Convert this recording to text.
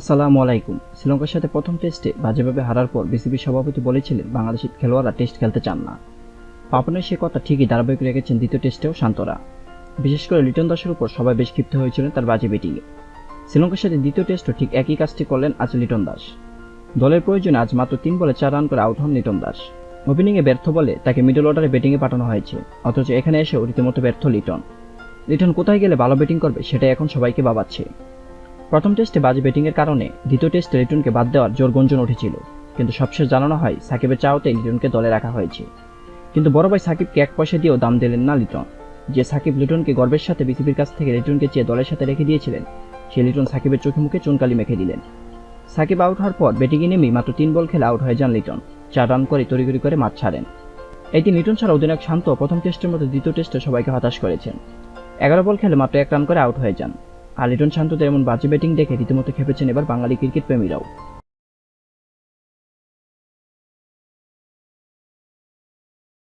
আসসালামু আলাইকুম। শ্রীলঙ্কার সাথে প্রথম টেস্টে বাজেভাবে হারার পর বিসিবি সভাপতি বলেছিলেন বাংলাদেশের খেলোয়াড়রা টেস্ট খেলতে চান না। পাপনের সে কথা ঠিকই ধারাবাহিক রেখেছেন দ্বিতীয় টেস্টেও শান্তরা। বিশেষ করে লিটন দাসের উপর সবাই বেশ ক্ষিপ্ত হয়েছিলেন তার বাজে ব্যাটিংয়ে। শ্রীলঙ্কার সাথে দ্বিতীয় টেস্টও ঠিক একই কাজটি করলেন আজ লিটন দাস। দলের প্রয়োজনে আজ মাত্র তিন বলে চার রান করে আউট হন লিটন দাস। ওপেনিংয়ে ব্যর্থ বলে তাকে মিডল অর্ডারে ব্যাটিংয়ে পাঠানো হয়েছে, অথচ এখানে এসেও রীতিমতো ব্যর্থ লিটন। লিটন কোথায় গেলে ভালো ব্যাটিং করবে সেটাই এখন সবাইকে ভাবাচ্ছে। প্রথম টেস্টে বাজে ব্যাটিংয়ের কারণে দ্বিতীয় টেস্টে লিটনকে বাদ দেওয়ার জোর গঞ্জন উঠেছিল। কিন্তু সবশেষ জানানো হয়, সাকিবের চাওয়াতে লিটনকে দলে রাখা হয়েছে। কিন্তু বড় ভাই সাকিবকে এক পয়সা দিয়েও দাম দিলেন না লিটন। যে সাকিব লিটনকে গর্বের সাথে বিসিবির কাছ থেকে লিটনকে চেয়ে দলের সাথে রেখে দিয়েছিলেন, সে লিটন সাকিবের চোখে মুখে চুনকালি মেখে দিলেন। সাকিব আউট হওয়ার পর ব্যাটিংয়ে নেমেই মাত্র তিন বল খেলে আউট হয়ে যান লিটন। চার রান করে তড়িগড়ি করে মাঠ ছাড়েন। এই দিন লিটন ছাড়া অধিনায়ক শান্ত প্রথম টেস্টের মতো দ্বিতীয় টেস্টে সবাইকে হতাশ করেছেন। এগারো বল খেলে মাত্র এক রান করে আউট হয়ে যান। আর লিটন শান্তদের এমন বাজে ব্যাটিং দেখে রীতিমতো খেপেছেন এবার বাঙালি ক্রিকেট প্রেমীরাও।